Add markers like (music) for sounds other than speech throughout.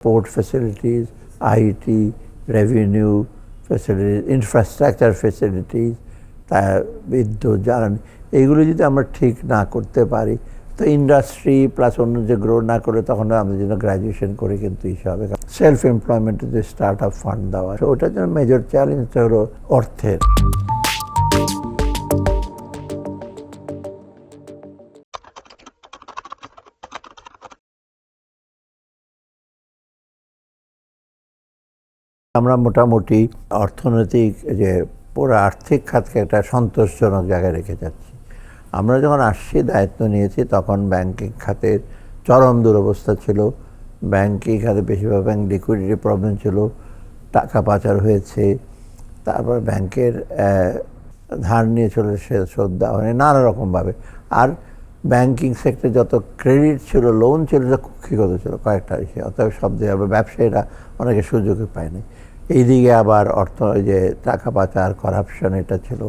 port facilities, IT, revenue facilities, infrastructure facilities, তা বিদ্যুৎ জ্বালানি এইগুলো যদি আমরা ঠিক না করতে পারি তো ইন্ডাস্ট্রি প্লাস অন্য যে গ্রো না করে তখন আমাদের জন্য গ্র্যাজুয়েশন করে কিন্তু ইসে হবে। সেলফ এমপ্লয়মেন্টের যে স্টার্ট আপ ফান্ড দেওয়া ওটার জন্য মেজর চ্যালেঞ্জটা হলো অর্থের। আমরা মোটামুটি অর্থনৈতিক যে পুরো আর্থিক খাতকে একটা সন্তোষজনক জায়গায় রেখে যাচ্ছি। আমরা যখন আসছি, দায়িত্ব নিয়েছি, তখন ব্যাংকিং খাতের চরম দুরবস্থা ছিল। ব্যাংকিং খাতে বেশিরভাগ ব্যাংক লিকুইডিটি প্রবলেম ছিল, টাকা পাচার হয়েছে, তারপর ব্যাংকের ধার নিয়ে চলে সে শোধ দেওয়া হয়নি, নানা রকমভাবে। আর ব্যাংকিং সেক্টরে যত ক্রেডিট ছিল লোন ছিল যা কুক্ষিগত ছিল, কয়েকটা বিষয় অতএব সব দিয়ে ব্যবসায়ীরা অনেকে সুযোগই পায়নি। এইদিকে আবার অর্থ যে টাকা পাচার করাপশন এটা ছিল।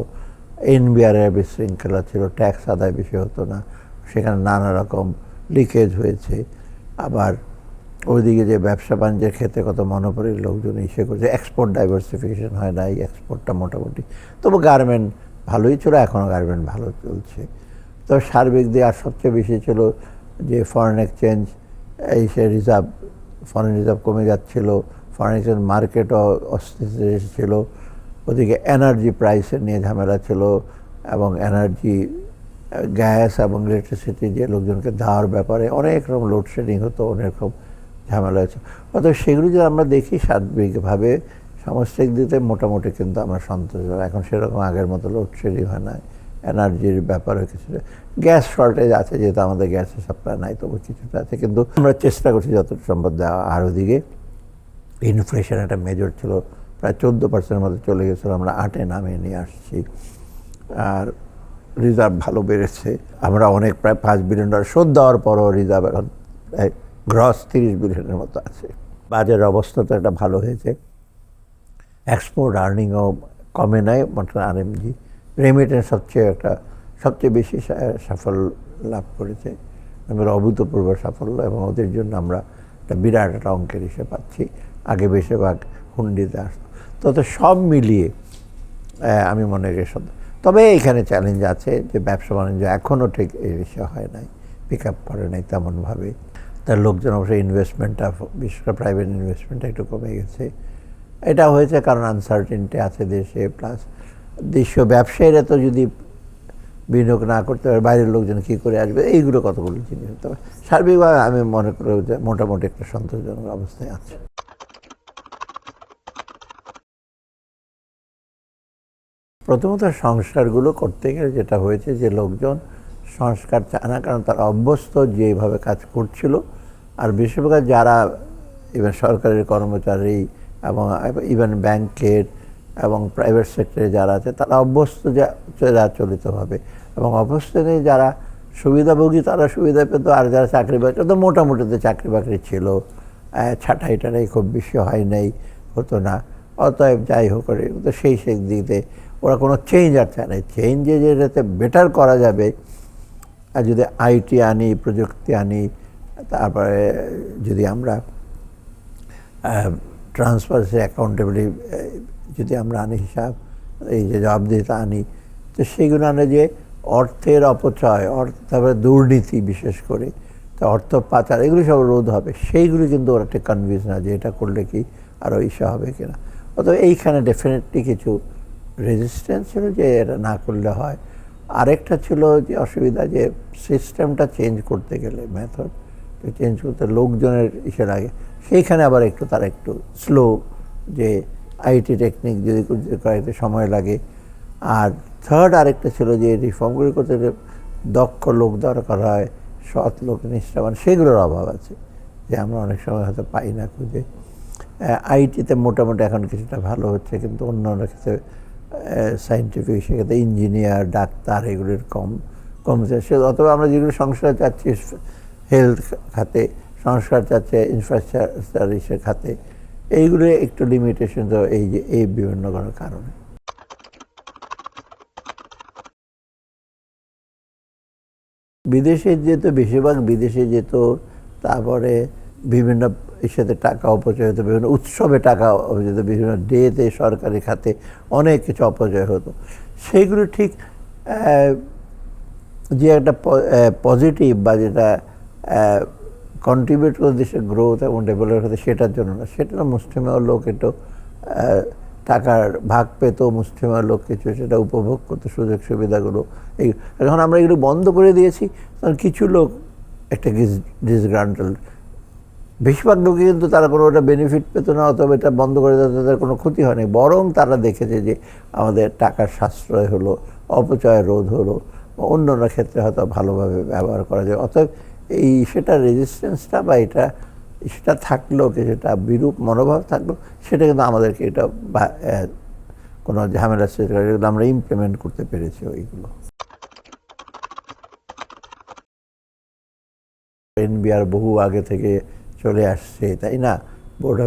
এনবিআরের বিশৃঙ্খলা ছিল ট্যাক্স আদায় বেশি হতো না। সেখানে নানা রকম লিকেজ হয়েছে। আবার ওইদিকে যে ব্যবসা বাণিজ্যের ক্ষেত্রে কত মনোপরির লোকজন ইসে করছে। এক্সপোর্ট ডাইভার্সিফিকেশন হয় না এই এক্সপোর্টটা মোটামুটি। তবু গার্মেন্ট ভালোই ছিল এখনও গার্মেন্ট ভালো চলছে। তো সার্বিক দিয়ে আর সবচেয়ে বেশি ছিল যে ফরেন এক্সচেঞ্জ এই সে রিজার্ভ ফরেন রিজার্ভ কমে যাচ্ছিল। ফরেন এক্সচেঞ্জ মার্কেটও অস্থিতিশীল ছিল। ওদিকে এনার্জি প্রাইসের নিয়ে ঝামেলা ছিল এবং এনার্জি, গ্যাস এবং ইলেকট্রিসিটি যে লোকজনকে দেওয়ার ব্যাপারে অনেক রকম লোডশেডিং হতো, অনেক রকম ঝামেলা হয়েছে। অতএব সেগুলি যদি আমরা দেখি সার্বিকভাবে সামষ্টিক দিতে মোটামুটি কিন্তু আমরা সন্তোষ এখন সেরকম আগের মতো লোডশেডিং হয় না, এনার্জির ব্যাপারে কিছুটা, গ্যাস শর্টেজ আছে যেহেতু আমাদের গ্যাসের সাপ্লাই নাই, তবু কিছুটা আছে। কিন্তু আমরা চেষ্টা করছি যতটা সম্ভব দেওয়া। আর ওদিকে ইনফ্লেশন একটা মেজর ছিল, প্রায় চোদ্দ পার্সেন্টের মধ্যে চলে গেছিল, আমরা আটে নামিয়ে নিয়ে আসছি। আর রিজার্ভ ভালো বেড়েছে। আমরা অনেক, প্রায় পাঁচ বিলিয়ন ডলার শোধ দেওয়ার পরও রিজার্ভ এখন প্রায় গ্রস তিরিশ বিলিয়নের মতো আছে। বাজারের অবস্থা তো একটা ভালো হয়েছে। এক্সপোর্ট আর্নিংও কমে নাই মোটর আরএমজি রেমিটেন্স সবচেয়ে একটা, সবচেয়ে বেশি সাফল্য লাভ করেছে। আমাদের অভূতপূর্ব সাফল্য এবং ওদের জন্য আমরা একটা বিরাট একটা অঙ্কের হিসেবে পাচ্ছি। আগে বেশিরভাগ হুন্ডিতে আসতো। তো সব মিলিয়ে আমি মনে করি তবে এখানে চ্যালেঞ্জ আছে যে ব্যবসা বাণিজ্য এখনও ঠিক এই বিষয়ে হয় নাই পিক আপ করে নাই তেমনভাবে। তার লোকজন অবশ্যই ইনভেস্টমেন্টটা বিশেষ করে প্রাইভেট ইনভেস্টমেন্টটা একটু কমে গেছে। এটা হয়েছে কারণ আনসার্টেনটি আছে দেশে প্লাস দেশীয় ব্যবসায়ীরা তো যদি বিনিয়োগ না করতে পারে, বাইরের লোকজন কী করে আসবে, এইগুলো কতগুলো জিনিস। তবে সার্বিকভাবে আমি মনে করি যে মোটামুটি একটা সন্তোষজনক অবস্থায় আছে। প্রথমত সংস্কারগুলো করতে গেলে যেটা হয়েছে যে লোকজন সংস্কার চায় না, কারণ তারা অভ্যস্ত যেভাবে কাজ করছিল। আর বেশিরভাগ যারা ইভেন সরকারের কর্মচারী এবং ইভেন ব্যাংকের এবং প্রাইভেট সেক্টরে যারা আছে, তারা অভ্যস্ত যা চলিতভাবে এবং অভ্যস্ত নেই যারা সুবিধাভোগী, তারা সুবিধা পেত, আর যারা চাকরি বাকরি তো মোটামুটিতে চাকরি বাকরি ছিল। ছাঁটাই টাটাই খুব বেশি হয় নাই, হতো না। অতএব যাই হোক, তো সেই সেই দিকে ওরা কোনো চেঞ্জ আর চায় না। চেঞ্জে যেটাতে বেটার করা যাবে, আর যদি আইটি আনি প্রযুক্তি আনি, তারপরে যদি আমরা ট্রান্সপারেন্সি অ্যাকাউন্টেবিলিটি যদি আমরা আনি হিসাব, এই যে জবাবদিহিতা আনি, তো সেইগুলো আনে যে অর্থের অপচয়, অর্থ, তারপরে দুর্নীতি বিশেষ করে, তো অর্থ পাচার, এগুলি সব রোধ হবে। সেইগুলি কিন্তু ওরা ঠিক কনভিন্স না যে এটা করলে কি আরও ইসা হবে কিনা। অতএব এইখানে ডেফিনেটলি কিছু রেজিস্ট্যান্স ছিল যে এটা না করলে হয়। আরেকটা ছিল যে অসুবিধা যে সিস্টেমটা চেঞ্জ করতে গেলে মেথড চেঞ্জ করতে লোকজনের ইসে লাগে। সেইখানে আবার একটু তার একটু স্লো যে আইটি টেকনিক যদি করাইতে সময় লাগে। আর থার্ড আরেকটা ছিল যে রিফর্মগুলি করতে গেলে দক্ষ লোক দরকার হয়, সৎ লোক নিষ্ঠাবান, সেগুলোর অভাব আছে। যে আমরা অনেক সময় হয়তো পাই না খুঁজে। আইটিতে মোটামুটি এখন কিছুটা ভালো হচ্ছে, কিন্তু অন্য অন্য ক্ষেত্রে সাইন্টিফিক সেক্ষেত্রে ইঞ্জিনিয়ার ডাক্তার, এগুলির কম কমছে সে অথবা আমরা যেগুলো সংস্কার চাচ্ছি হেলথ খাতে, সংস্কার চাচ্ছে ইনফ্রাস্ট্রাকচার খাতে, এইগুলো একটু লিমিটেশন এই যে, এই বিভিন্ন কারণে। বিদেশে যেত বেশিরভাগ বিদেশে যেত তারপরে বিভিন্ন সাথে টাকা অপচয় হতো, বিভিন্ন উৎসবে টাকা অপচয় হতো, বিভিন্ন ডেতে, সরকারি খাতে অনেক কিছু অপচয় হতো। সেইগুলো ঠিক যে একটা পজিটিভ বা যেটা কন্ট্রিবিউট করে দেশের গ্রোথ এবং ডেভেলপমেন্ট হতে সেটার জন্য না। সেটা মুসলিমের লোক একটু টাকার ভাগ পেত, মুসলিমের লোক কিছু সেটা উপভোগ করতো, সুযোগ সুবিধাগুলো। এই যখন আমরা এগুলো বন্ধ করে দিয়েছি তখন কিছু লোক একটা ডিসগ্রান্টাল বেশিরভাগ লোকই কিন্তু তারা কোনো ওটা বেনিফিট পেত না, অথবা এটা বন্ধ করে দেওয়া তাদের কোনো ক্ষতি হয়নি। বরং তারা দেখেছে যে আমাদের টাকার সাশ্রয় হলো অপচয় রোধ হলো অন্য অন্য ক্ষেত্রে হয়তো ভালোভাবে ব্যবহার করা যায়। অতএব এই সেটা রেজিস্ট্যান্সটা বা এটা, সেটা থাকল কি সেটা বিরূপ মনোভাব থাকল, সেটা কিন্তু আমাদেরকে এটা কোনো ঝামেলা সৃষ্টি করে। এগুলো আমরা ইমপ্লিমেন্ট করতে পেরেছি ওইগুলো। এনবিআর বহু আগে থেকে চলে আসছে, তাই না? বোর্ড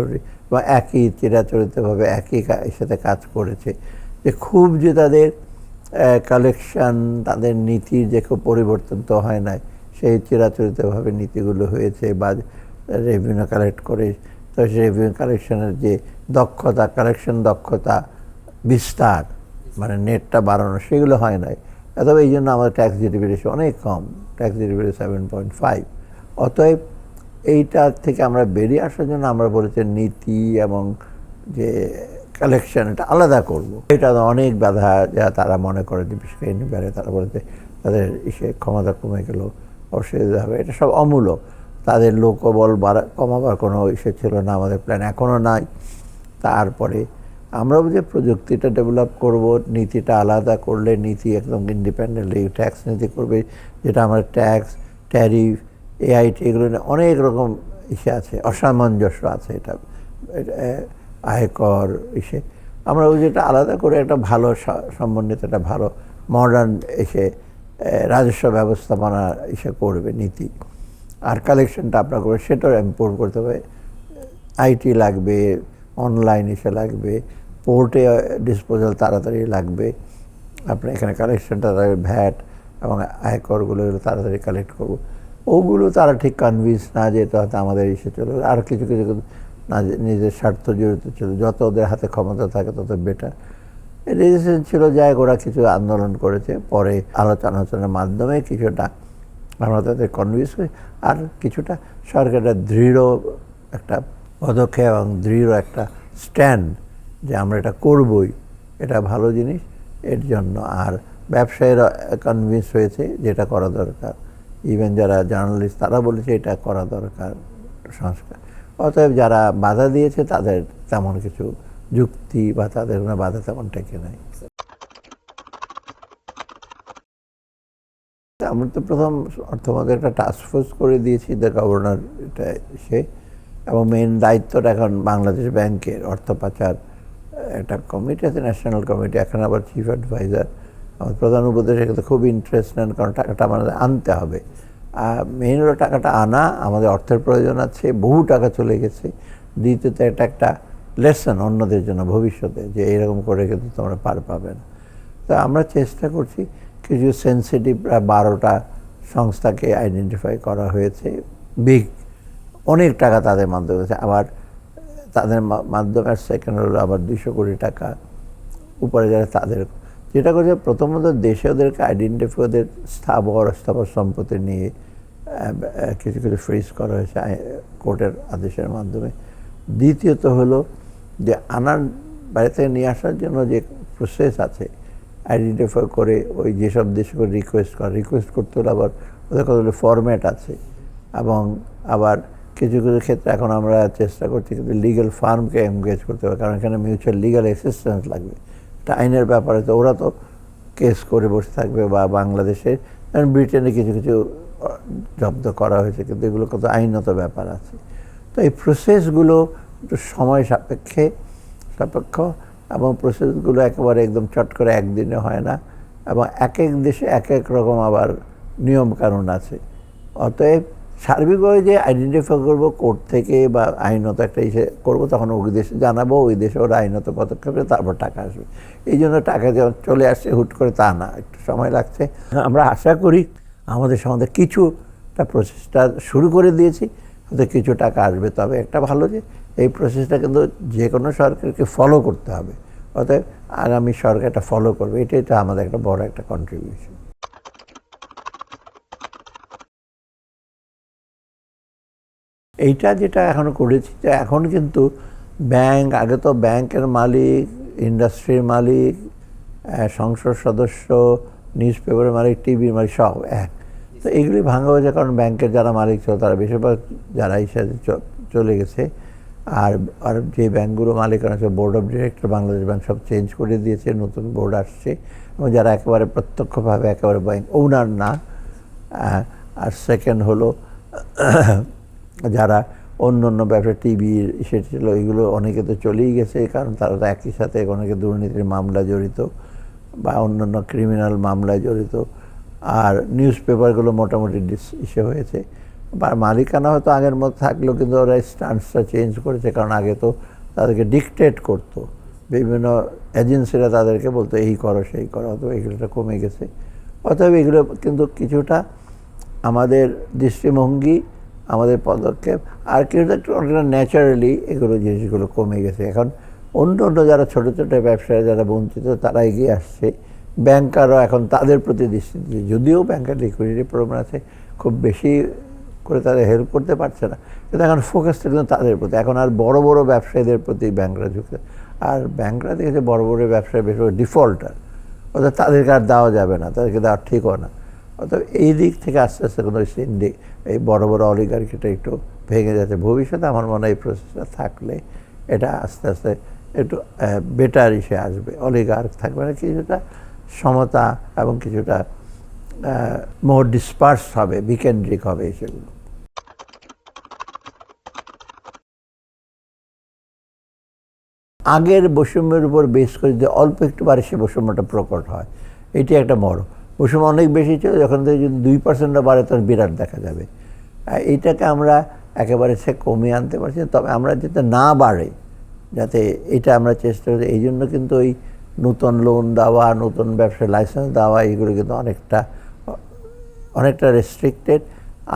বা একই চিরাচরিতভাবে একই সাথে কাজ করেছে। যে খুব যে তাদের কালেকশন তাদের নীতির যে খুব পরিবর্তন তো হয় নাই, সেই চিরাচরিতভাবে নীতিগুলো হয়েছে বা রেভিনিউ কালেক্ট করে, তো রেভিনিউ কালেকশনের যে দক্ষতা কালেকশন দক্ষতা, বিস্তার মানে নেটটা বাড়ানো, সেগুলো হয় নাই। তবে এই জন্য আমাদের ট্যাক্স রেশিও অনেক কম tax GDP seven point five অতএব এইটার থেকে আমরা বেরিয়ে আসার জন্য আমরা বলেছি নীতি এবং যে কালেকশন এটা আলাদা করব। এটা অনেক বাধা যা তারা মনে করে যে বিশেষ করে তারা বলেছে তাদের ইসে ক্ষমতা কমে গেল অসুবিধা হবে। এটা সব অমূলক। তাদের লোকবল বাড়া, কমাবার কোনো ইসে ছিল না, আমাদের প্ল্যান এখনও নাই। তারপরে আমরাও যে প্রযুক্তিটা ডেভেলপ করব, নীতিটা আলাদা করলে নীতি একদম ইন্ডিপেন্ডেন্টলি ট্যাক্স নীতি করবে, যেটা আমরা ট্যাক্স ট্যারিফ এআইটি এগুলো অনেক রকম ইসে আছে, অসামঞ্জস্য আছে এটা আয়কর ইসে। আমরা ওই যেটা আলাদা করে একটা ভালো সমন্বিত একটা ভালো মডার্ন এসে রাজস্ব ব্যবস্থাপনা ইসে করবে নীতি। আর কালেকশনটা আপনার করবে, সেটাও ইম্প্রুভ করতে হবে। আইটি লাগবে অনলাইন এসে লাগবে পোর্টে ডিসপোজাল তাড়াতাড়ি লাগবে। আপনার এখানে কালেকশনটা ভ্যাট এবং আয়করগুলো তাড়াতাড়ি কালেক্ট করব। ওগুলো তারা ঠিক কনভিন্স না যে এটা হয়তো আমাদের এসে চলে আর কিছু কিছু না নিজের স্বার্থ জড়িত ছিল। যত ওদের হাতে ক্ষমতা থাকে তত বেটার রেজিস্ট্রেশন ছিল, যাই ওরা কিছু আন্দোলন করেছে। পরে আলোচনা আলোচনার মাধ্যমে কিছুটা আমরা তাদের কনভিন্স করি। আর কিছুটা সরকারের দৃঢ় একটা পদক্ষেপ এবং দৃঢ় একটা স্ট্যান্ড যে আমরা এটা করবই, এটা ভালো জিনিস। এর জন্য আর ব্যবসায়ীরা কনভিন্স হয়েছে যেটা করা দরকার। ইভেন যারা জার্নালিস্ট তারা বলেছে এটা করা দরকার সংস্কার। অতএব যারা বাধা দিয়েছে, তাদের তেমন কিছু যুক্তি বা তাদের কোনো বাধা তেমন টেকে নাই। আমরা তো প্রথম অর্থমন্ত্রী একটা টাস্ক ফোর্স করে দিয়েছি দ্য গভর্নর এটা সে এবং মেন দায়িত্বটা এখন বাংলাদেশ ব্যাংকের অর্থ পাচার একটা কমিটি আছে ন্যাশনাল কমিটি এখন আবার চিফ অ্যাডভাইজার আমার প্রধান উপদেশ এখানে খুব ইন্টারেস্ট নেন, কারণ টাকাটা আমাদের আনতে হবে। মেইন হলো টাকাটা আনা, আমাদের অর্থের প্রয়োজন আছে, বহু টাকা চলে গেছে। দ্বিতীয়ত এটা একটা লেসন অন্যদের জন্য ভবিষ্যতে, যে এরকম করে কিন্তু তোমরা পার পাবে না। তা আমরা চেষ্টা করছি কিছু সেন্সিটিভ প্রায় বারোটা সংস্থাকে আইডেন্টিফাই করা হয়েছে। বিগ অনেক টাকা তাদের মাধ্যমে হয়েছে আবার তাদের মাধ্যমে সেকেন্ড হলো আবার দুশো কোটি টাকা। উপরে যারা তাদের যেটা করছে, প্রথমত দেশে ওদেরকে আইডেন্টিফাই ওদের স্থাবর স্থাবর সম্পত্তি নিয়ে কিছু কিছু ফ্রিজ করা হয়েছে কোর্টের আদেশের মাধ্যমে। দ্বিতীয়ত হলো যে আনার থেকে নিয়ে আসার জন্য যে প্রসেস আছে আইডেন্টিফাই করে ওই যেসব দেশকে রিকোয়েস্ট করে রিকোয়েস্ট করতে হলে আবার ওদের কতগুলো ফরম্যাট আছে এবং আবার কিছু কিছু ক্ষেত্রে এখন আমরা চেষ্টা করছি, কিন্তু লিগ্যাল ফার্মকে এনগেজ করতে হবে, কারণ এখানে মিউচুয়াল লিগ্যাল অ্যাসিস্ট্যান্স লাগবে। এটা আইনের ব্যাপারে তো ওরা তো কেস করে বসে থাকবে বা বাংলাদেশের ব্রিটেনে কিছু কিছু জব্দ করা হয়েছে, কিন্তু এগুলো কত আইনত ব্যাপার আছে। তো এই প্রসেসগুলো একটু সময় সাপেক্ষে, সাপেক্ষ, এবং প্রসেসগুলো একেবারে একদম চট করে একদিনে হয় না, এবং এক এক দেশে এক এক রকম আবার নিয়মকানুন আছে। অতএব সার্বিকভাবে যে আইডেন্টিফাই করব কোর্ট থেকে বা আইনত একটা ইসে করব, তখন ওই দেশে জানাব, ওই দেশে ওরা আইনত পদক্ষেপে তারপর টাকা আসবে। এই জন্য টাকা যেমন চলে আসছে, হুট করে তা না, একটু সময় লাগছে। আমরা আশা করি আমাদের সম্বন্ধে কিছুটা প্রচেষ্টা শুরু করে দিয়েছি ওদের কিছু টাকা আসবে। তবে একটা ভালো যে, এই প্রসেসটা কিন্তু যে কোনো সরকারকে ফলো করতে হবে। অতএব আগামী সরকার এটা ফলো করবে, এটাই তো আমাদের একটা বড় একটা কন্ট্রিবিউশন এইটা যেটা এখন করেছি যে এখন কিন্তু ব্যাংক, আগে তো ব্যাংকের মালিক, ইন্ডাস্ট্রির মালিক সংসদ সদস্য নিউজ পেপারের মালিক, টিভির মালিক, সব এক। তো এগুলি ভাঙা হয়েছে কারণ ব্যাংকের যারা মালিক ছিল, তারা বেশিরভাগ যারা হিসাবে চলে গেছে। আর আর যে ব্যাংকগুলো মালিকানা আছে board of director Bangladesh bank সব চেঞ্জ করে দিয়েছে, নতুন বোর্ড আসছে। এবং যারা একেবারে প্রত্যক্ষভাবে একেবারে ব্যাংক ওনার না আর সেকেন্ড হলো যারা অন্য অন্য ব্যবসা টিভির সেটা ছিল, এগুলো অনেকে তো চলেই গেছে কারণ তারা তো একই সাথে অনেকে দুর্নীতির মামলা জড়িত বা অন্যান্য ক্রিমিনাল মামলায় জড়িত। আর নিউজ পেপারগুলো মোটামুটি ডিস ইসে হয়েছে। বা মালিকানা হয়তো আগের মতো থাকলেও কিন্তু ওরা স্টান্সটা চেঞ্জ করেছে, কারণ আগে তো তাদেরকে ডিকটেট করতো। বিভিন্ন এজেন্সিরা তাদেরকে বলতো, এই করো, সেই করো অথবা এগুলোটা কমে গেছে। অতএব এগুলো কিন্তু কিছুটা আমাদের দৃষ্টিভঙ্গি আমাদের পদক্ষেপ। আর কিছু একটু অনেকটা ন্যাচারালি এগুলো জিনিসগুলো কমে গেছে। এখন অন্য অন্য যারা ছোটো ছোটো ব্যবসায়ী, যারা বঞ্চিত, তারা এগিয়ে আসছে। ব্যাংকারও এখন তাদের প্রতি দৃষ্টি দিচ্ছে। যদিও ব্যাংকের লিকুইডিটি প্রবলেম আছে, খুব বেশি করে তাদের হেল্প করতে পারছে না। কিন্তু এখন ফোকাসটা কিন্তু তাদের প্রতি। এখন আর বড় বড় ব্যবসায়ীদের প্রতি ব্যাংকরা ঝুঁকছে। আর ব্যাংকরা দেখেছে বড় বড় ব্যবসায়ী বেশি ডিফল্টার অর্থাৎ তাদেরকে আর দেওয়া যাবে না, তাদেরকে দেওয়া ঠিকও না। অর্থাৎ এই দিক থেকে আস্তে আস্তে কোনো সিন্ডি, এই বড় বড় অলিগার্কিটা একটু ভেঙে যাচ্ছে। ভবিষ্যতে আমার মনে হয় এই প্রসেসটা থাকলে এটা আস্তে আস্তে একটু বেটার ইসে আসবে। অলিগার্ক থাকবে না, কিছুটা সমতা এবং কিছুটা মোর ডিসপার্স হবে, বিকেন্দ্রিক হবে সেগুলো আগের বৈষম্যের উপর বেশ করে যদি অল্প একটু বাড়ে, সে বৈষম্যটা প্রকট হয়। এটি একটা বড় বৈষম্য অনেক বেশি ছিল, যখন থেকে যদি দুই পার্সেন্টও বাড়ে, তখন বিরাট দেখা যাবে। এইটাকে আমরা একেবারে সে কমিয়ে আনতে পারছি তবে আমরা যাতে না বাড়ে, যাতে এটা আমরা চেষ্টা করি, এই জন্য কিন্তু ওই নতুন লোন দেওয়া, নতুন ব্যবসার লাইসেন্স দেওয়া, এগুলো কিন্তু অনেকটা অনেকটা রেস্ট্রিক্টেড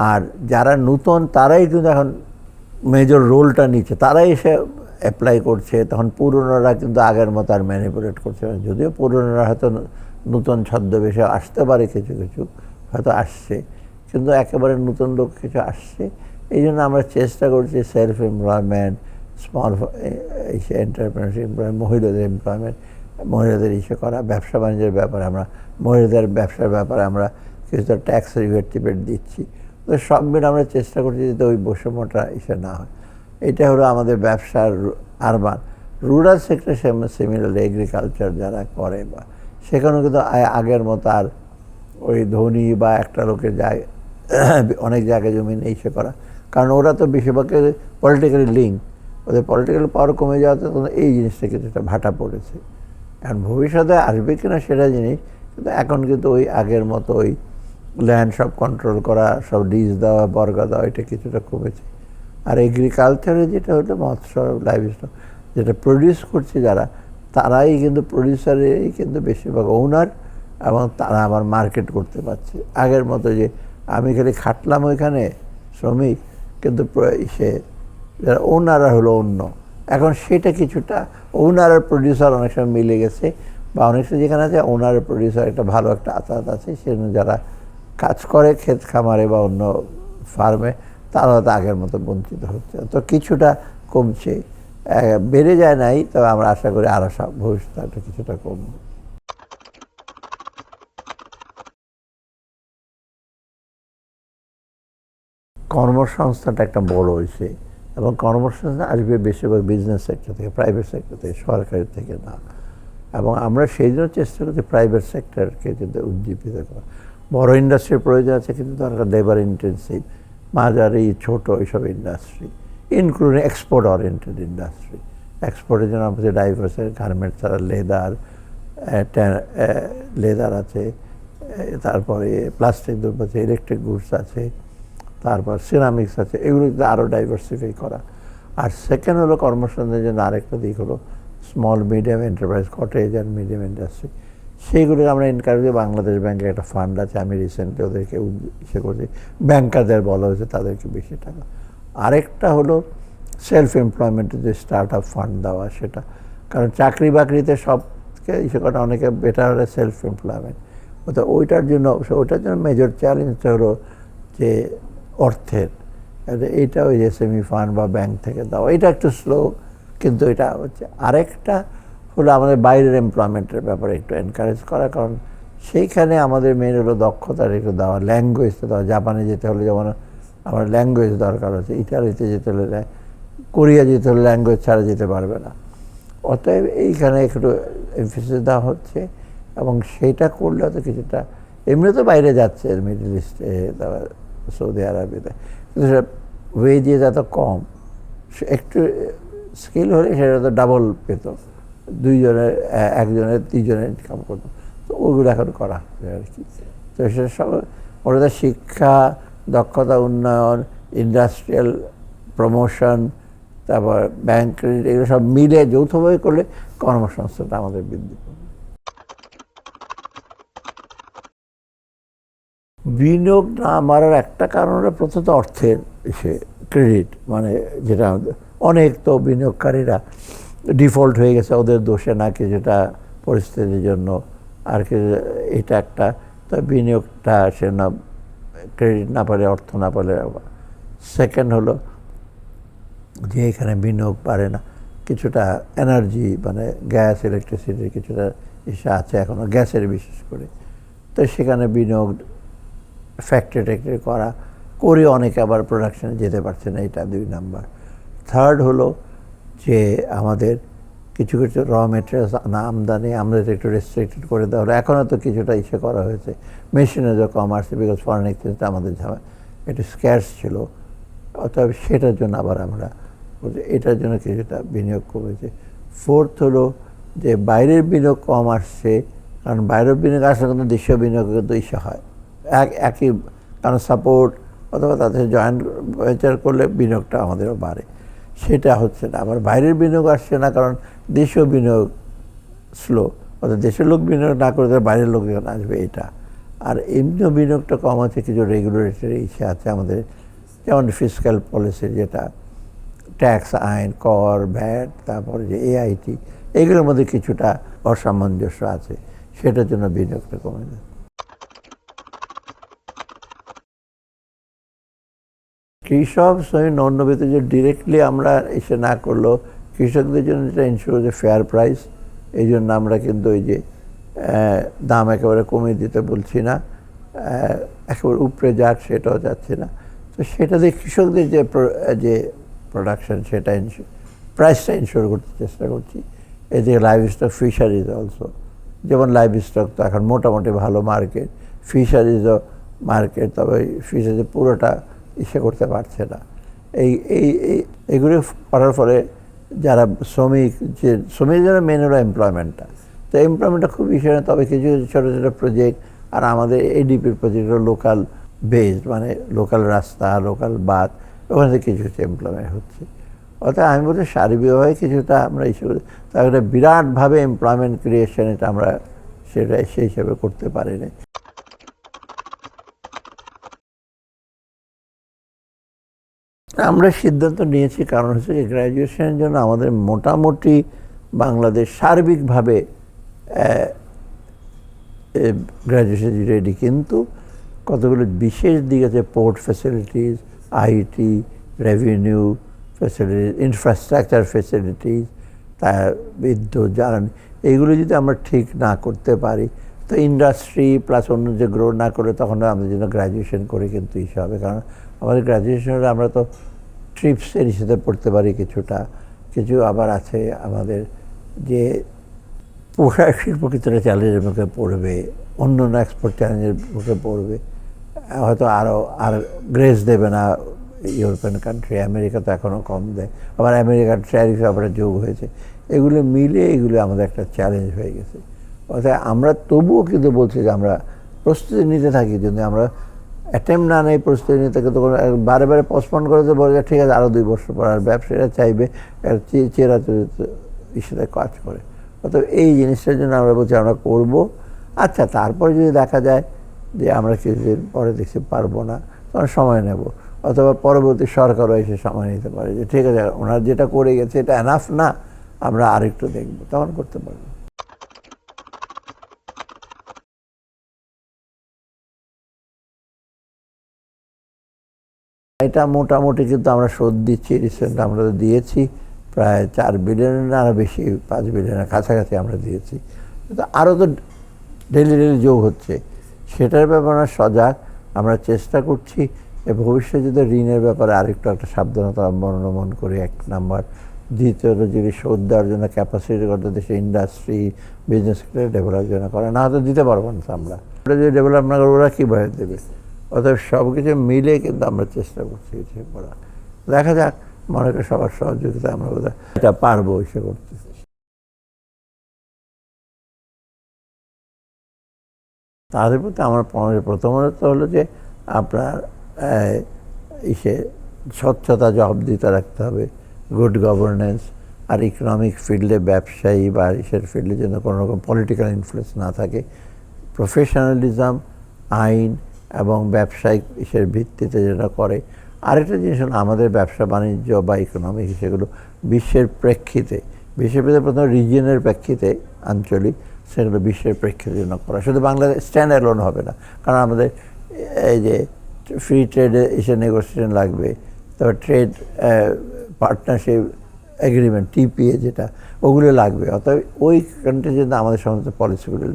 আর যারা নতুন, তারাই কিন্তু এখন মেজর রোলটা নিচ্ছে। তারাই এসে অ্যাপ্লাই করছে, তখন পুরনোরা কিন্তু আগের মতো আর ম্যানিপুলেট করছে যদিও পুরনোরা হয়তো নতুন ছদ্মবেশে আসতে পারে কিছু কিছু, হয়তো আসছে, কিন্তু একেবারে নতুন লোক কিছু আসছে। এই জন্য আমরা চেষ্টা করছি সেলফ এমপ্লয়মেন্ট স্মল এন্টারপ্রেনারশিপ মহিলাদের এমপ্লয়মেন্ট মহিলাদের ইসে করা, ব্যবসা বাণিজ্যের ব্যাপারে আমরা, মহিলাদের ব্যবসার ব্যাপারে আমরা কিছুটা ট্যাক্স রিভেট টিভেট দিচ্ছি। তো সব মিলে আমরা চেষ্টা করছি যাতে ওই বৈষম্যটা ইসে না হয়। এটা হলো আমাদের ব্যবসার urban rural sector similar agriculture যারা করে বা সেখানেও কিন্তু আগের মতো আর ওই ধনী বা একটা লোকের জায়গা (coughs) অনেক জায়গায় জমি নেই সে করা। কারণ ওরা তো বেশিরভাগের পলিটিক্যালি লিঙ্ক ওদের পলিটিক্যাল পাওয়ার কমে যাওয়াতে তখন এই জিনিসটা কিছুটা ভাটা পড়েছে। এখন ভবিষ্যতে আসবে কিনা সেটা জিনিস, কিন্তু এখন কিন্তু ওই আগের মতো ওই ল্যান্ড সব কন্ট্রোল করা, সব লিজ দেওয়া, বর্গা দেওয়া, এটা কিছুটা কমেছে। আর এগ্রিকালচারে যেটা হলো মৎস্য লাইভ যেটা প্রডিউস করছে যারা তারাই কিন্তু প্রডিউসারেরই কিন্তু বেশিরভাগ ওনার এবং তারা আবার মার্কেট করতে পারছে। আগের মতো যে আমি খালি খাটলাম ওইখানে শ্রমিক, কিন্তু সে যারা ওনারা হলো অন্য। এখন সেটা কিছুটা ওনার আর প্রডিউসার অনেক সময় মিলে গেছে বা অনেক সময় যেখানে আছে ওনার প্রডিউসার একটা ভালো একটা আতাত আছে, সেজন্য যারা কাজ করে ক্ষেত খামারে বা অন্য ফার্মে তারা হয়তো আগের মতো বঞ্চিত হচ্ছে। তো কিছুটা কমছে। বেড়ে যায় নাই, তবে আমরা আশা করি আরও সব ভবিষ্যতে কিছুটা কমবে। কর্মসংস্থানটা একটা বড় হয়েছে এবং কর্মসংস্থান আসবে বেশিরভাগ বিজনেস সেক্টর থেকে প্রাইভেট সেক্টর থেকে, সরকারি থেকে না। এবং আমরা সেই জন্য চেষ্টা করছি প্রাইভেট সেক্টরকে কিন্তু উদ্দীপিত করা। বড় ইন্ডাস্ট্রির প্রয়োজন আছে, কিন্তু দরকার লেবার ইন্টেন্সিভ মাঝারি, ছোট, এইসব ইন্ডাস্ট্রি এক্সপোর্ট ওরিয়েন্টেড ইন্ডাস্ট্রি এক্সপোর্টের জন্য আমাদের ডাইভার্সের গার্মেন্ট ছাড়া লেদার লেদার আছে তারপরে প্লাস্টিক দ্রব্য আছে ইলেকট্রিক গুডস আছে, তারপর সিরামিক্স আছে, এগুলো আরও ডাইভার্সিফাই করা। আর সেকেন্ড হলো কর্মসংস্থানের জন্য আরেকটা দিক হলো small medium enterprise cottage and medium industry সেইগুলো আমরা এনকারেজ বাংলাদেশ ব্যাংকের একটা ফান্ড আছে, আমি রিসেন্টলি ওদেরকে ইসে করছি। ব্যাংকারদের বলা হয়েছে তাদেরকে বেশি টাকা। আরেকটা হলো সেলফ এমপ্লয়মেন্টের যে স্টার্ট আপ ফান্ড দেওয়া সেটা। কারণ চাকরি বাকরিতে সবকে করা অনেকে বেটার হলে সেলফ এমপ্লয়মেন্ট তো ওইটার জন্য ওইটার জন্য মেজর চ্যালেঞ্জটা হলো যে অর্থের। এইটা ওই এসএমই ফান্ড বা ব্যাংক থেকে দেওয়া। এটা একটু স্লো কিন্তু এটা হচ্ছে আরেকটা হলো আমাদের বাইরের এমপ্লয়মেন্টের ব্যাপারে একটু এনকারেজ করা। কারণ সেইখানে আমাদের মেন হলো দক্ষতার একটু দেওয়া ল্যাঙ্গুয়েজটা দেওয়া। জাপানে যেতে হলে যেমন আমার ল্যাঙ্গুয়েজ দরকার হচ্ছে। ইটালিতে যেতে হলে কোরিয়া যেতে হলে ল্যাঙ্গুয়েজ ছাড়া যেতে পারবে না। অতএব এইখানে একটু এমফিসিস দেওয়া হচ্ছে এবং সেইটা করলে তো কিছুটা এমনি তো বাইরে যাচ্ছে মিডল ইস্টে তারপর সৌদি আরবিতে কিন্তু সেটা ওয়ে ওয়েজেস এত কম। একটু স্কিল হলে সেটা তো ডাবল পেত। দুইজনের একজনের তিনজনের ইনকাম করতো। তো ওগুলো এখন করা হচ্ছে আর কি। তো সেটা সব ওটা শিক্ষা দক্ষতা উন্নয়ন ইন্ডাস্ট্রিয়াল প্রমোশন তারপর ব্যাংক ক্রেডিট এগুলো সব মিলে যৌথভাবে করলে কর্মসংস্থানটা আমাদের বৃদ্ধি বিনিয়োগ না মারার একটা কারণ হলো প্রথমত অর্থের সে ক্রেডিট মানে যেটা অনেক তো বিনিয়োগকারীরা ডিফল্ট হয়ে গেছে, ওদের দোষে না কিছুটা পরিস্থিতির জন্য আর কি এটা একটা, তো বিনিয়োগটা সে না ক্রেডিট না পারে অর্থ না পারে সেকেন্ড হলো যে এখানে বিনিয়োগ পারে না। কিছুটা এনার্জি মানে গ্যাস ইলেকট্রিসিটির কিছুটা ইসে আছে এখনও গ্যাসের বিশেষ করে। তো সেখানে বিনিয়োগ ফ্যাক্টরি ট্যাক্টরি করা, করে অনেকে আবার প্রোডাকশানে যেতে পারছে না, এটা দুই নাম্বার। থার্ড হলো যে আমাদের কিছু কিছু র মেটেরিয়ালস আমদানি আমাদের একটু রেস্ট্রিক্টেড করে দেওয়া হলো। এখনও তো কিছুটা ইসে করা হয়েছে। মেশিনের কমার্স বিকজ ফরেন এক্সচেঞ্জটা আমাদের ঝামে একটু স্ক্যার্স ছিল। অতএব সেটার জন্য আবার আমরা এটার জন্য কিছুটা বিনিয়োগ কমেছে ফোর্থ হলো যে বাইরের বিনিয়োগ কম আসছে, কারণ বাইরের বিনিয়োগ আসলে কিন্তু দেশীয় বিনিয়োগ কিন্তু ইসে হয়। এক একই কারণ সাপোর্ট অথবা তাদের জয়েন্ট ভেঞ্চার করলে বিনিয়োগটা আমাদেরও বাড়ে। সেটা হচ্ছে না। আবার বাইরের বিনিয়োগ আসছে না, কারণ দেশীয় বিনিয়োগ স্লো অর্থাৎ দেশের লোক বিনিয়োগ না করে তার বাইরের লোক আসবে এটা। আর এমনিও বিনিয়োগটা কম আছে, কিছু রেগুলেটরি ইসে আছে আমাদের, যেমন ফিজিক্যাল পলিসির যেটা ট্যাক্স আইন, কর ভ্যাট তারপরে যে এআইটি এগুলোর মধ্যে কিছুটা অসামঞ্জস্য আছে, সেটার জন্য বিনিয়োগটা কমে যায়। কৃষক, শ্রমিক নন্নবিত যে ডিরেক্টলি আমরা এসে না করলেও কৃষকদের জন্য যেটা ইনশিওর যে ফেয়ার প্রাইস এই জন্য আমরা কিন্তু ওই যে দাম একেবারে কমিয়ে দিতে বলছি না একেবারে উপরে যাক সেটাও যাচ্ছে না। তো সেটা দিয়ে কৃষকদের যে যে প্রোডাকশন সেটা প্রাইসটা ইনশিওর করতে চেষ্টা করছি। এদিকে লাইভ স্টক ফিশারিজ অলসো যেমন লাইভ স্টক তো এখন মোটামুটি ভালো মার্কেট ফিশারিজও মার্কেট তবে ফিশারিজ পুরোটা ইসে করতে পারছে না। এই এই এই, এগুলো করার ফলে যারা শ্রমিক, যে শ্রমিক যারা মেন হলো এমপ্লয়মেন্টটা তো এমপ্লয়মেন্টটা খুব বিষয় না তবে কিছু কিছু ছোটো ছোটো প্রজেক্ট আর আমাদের এডিপির প্রজেক্ট হলো লোকাল বেসড মানে লোকাল রাস্তা লোকাল বাস, ওখানে থেকে কিছু কিছু এমপ্লয়মেন্ট হচ্ছে। অর্থাৎ আমি বলছি সার্বিকভাবে কিছুটা আমরা হিসেবে তাহলে বিরাটভাবে এমপ্লয়মেন্ট ক্রিয়েশন এটা আমরা সেটা সেই হিসাবে করতে পারিনি। আমরা সিদ্ধান্ত নিয়েছি, কারণ হচ্ছে যে গ্র্যাজুয়েশনের জন্য আমাদের মোটামুটি বাংলাদেশ সার্বিকভাবে গ্র্যাজুয়েশন রেডি কিন্তু কতগুলো বিশেষ দিক আছে port facilities IT revenue facilities infrastructure facilities তা, বিদ্যুৎ, জ্বালানি, এইগুলো যদি আমরা ঠিক না করতে পারি, তো ইন্ডাস্ট্রি প্লাস অন্য যে গ্রো না করে, তখন আমাদের জন্য গ্র্যাজুয়েশন করে কিন্তু ইসে হবে, কারণ আমাদের গ্র্যাজুয়েশন হলে আমরা তো ট্রিপসের হিসেবে পড়তে পারি কিছুটা। কিছু আবার আছে আমাদের যে পোশাক শিল্প কিছুটা চ্যালেঞ্জের মুখে পড়বে অন্য অন্য এক্সপোর্ট চ্যালেঞ্জের মুখে পড়বে। হয়তো আরও আর গ্রেস দেবে না ইউরোপিয়ান কান্ট্রি আমেরিকা তো এখনও কম দেয়। আবার আমেরিকার ট্যারিফ আবার যোগ হয়েছে। এগুলো মিলে এগুলো আমাদের একটা চ্যালেঞ্জ হয়ে গেছে। অর্থাৎ আমরা তবুও কিন্তু বলছি যে আমরা প্রস্তুতি নিতে থাকি যদি আমরা অ্যাটেম্প না নেই প্রস্তুতি নিতে কিন্তু কোনো বারে বারে পোস্টপন করে তো বলে ঠিক আছে আরও দুই বছর পর আর ব্যবসায়ীরা চাইবে চেরা ইস্যুতে কাজ করে। অর্থাৎ এই জিনিসটার জন্য আমরা বলছি, আমরা করব। আচ্ছা তারপরে যদি দেখা যায় যে আমরা কিছুদিন পরে দেখছি পারব না, তখন সময় নেব। অথবা পরবর্তী সরকারও এসে সময় নিতে পারে যে, ঠিক আছে, ওনার যেটা করে গেছে, এটা এনাফ না, আমরা আরেকটু দেখব। তখন করতে পারব। এটা মোটামুটি কিন্তু আমরা শোধ দিচ্ছি, রিসেন্ট আমরা দিয়েছি, প্রায় চার বিলিয়নের আরও বেশি, পাঁচ বিলিয়নের কাছাকাছি আমরা দিয়েছি। কিন্তু আরও তো ডেলি ডেলি যোগ হচ্ছে। সেটার ব্যাপারে সজাগ, আমরা চেষ্টা করছি ভবিষ্যতে যদি ঋণের ব্যাপারে আরেকটু একটা সাবধানতা অবলম্বন করি, এক নাম্বার। দ্বিতীয়ত যদি শোধ দেওয়ার জন্য ক্যাপাসিটি করতে দেশে ইন্ডাস্ট্রি বিজনেস ডেভেলপ জন্য করে, না হয়তো দিতে পারব না আমরা। ওরা যদি ডেভেলপ না করে ওরা কীভাবে দেবে? অতএব সব কিছু মিলে কিন্তু আমরা চেষ্টা করছি কিছু করা দেখা যাক, মনে করি সবার সহযোগিতা আমরা বোধহয় এটা পারব এসে করতে তাদের প্রতি আমার প্রথমত হলো যে আপনার ইসে স্বচ্ছতা জবাবদিহিতা রাখতে হবে গুড গভর্নেন্স আর ইকোনমিক ফিল্ডে ব্যবসায়ী বা ইসের ফিল্ডে যেন কোনো রকম পলিটিক্যাল ইনফ্লুয়েন্স না থাকে। প্রফেশনালিজম আইন এবং ব্যবসায়িক ইসের ভিত্তিতে যেটা করে। আরেকটা জিনিস হলো আমাদের ব্যবসা বাণিজ্য বা ইকোনমিক সেগুলো বিশ্বের প্রেক্ষিতে বিশ্বের প্রেক্ষিতে প্রথম রিজিয়নের প্রেক্ষিতে আঞ্চলিক, সেগুলো বিশ্বের প্রেক্ষিতে জন্য করা। শুধু বাংলাদেশ স্ট্যান্ড অ্যালোন হবে না। কারণ আমাদের এই যে ফ্রি ট্রেডে এসে নেগোসিয়েশন লাগবে, তারপর ট্রেড পার্টনারশিপ এগ্রিমেন্ট টিপিএ যেটা, ওগুলো লাগবে। অতএব ওই কান্ট্রি জন্য আমাদের সমস্ত পলিসিগুলো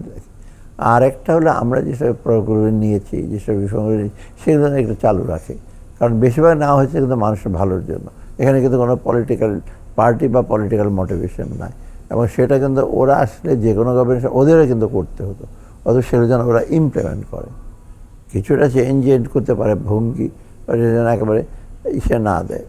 আর একটা হলো আমরা যেসব প্রয়োগগুলো নিয়েছি যেসব নিয়েছি, সেগুলো একটু চালু রাখে। কারণ বেশিরভাগ না হয়েছে কিন্তু মানুষের ভালোর জন্য। এখানে কিন্তু কোনো পলিটিক্যাল পার্টি বা পলিটিক্যাল মোটিভেশন নাই। এবং সেটা কিন্তু ওরা আসলে যে কোনো গভর্নমেন্ট ওদেরও কিন্তু করতে হতো। অত সেগুলো যেন ওরা ইমপ্লিমেন্ট করে। কিছুটা চেঞ্জ করতে পারে ভঙ্গি বা সেটা যেন একেবারে ইসে না দেয়।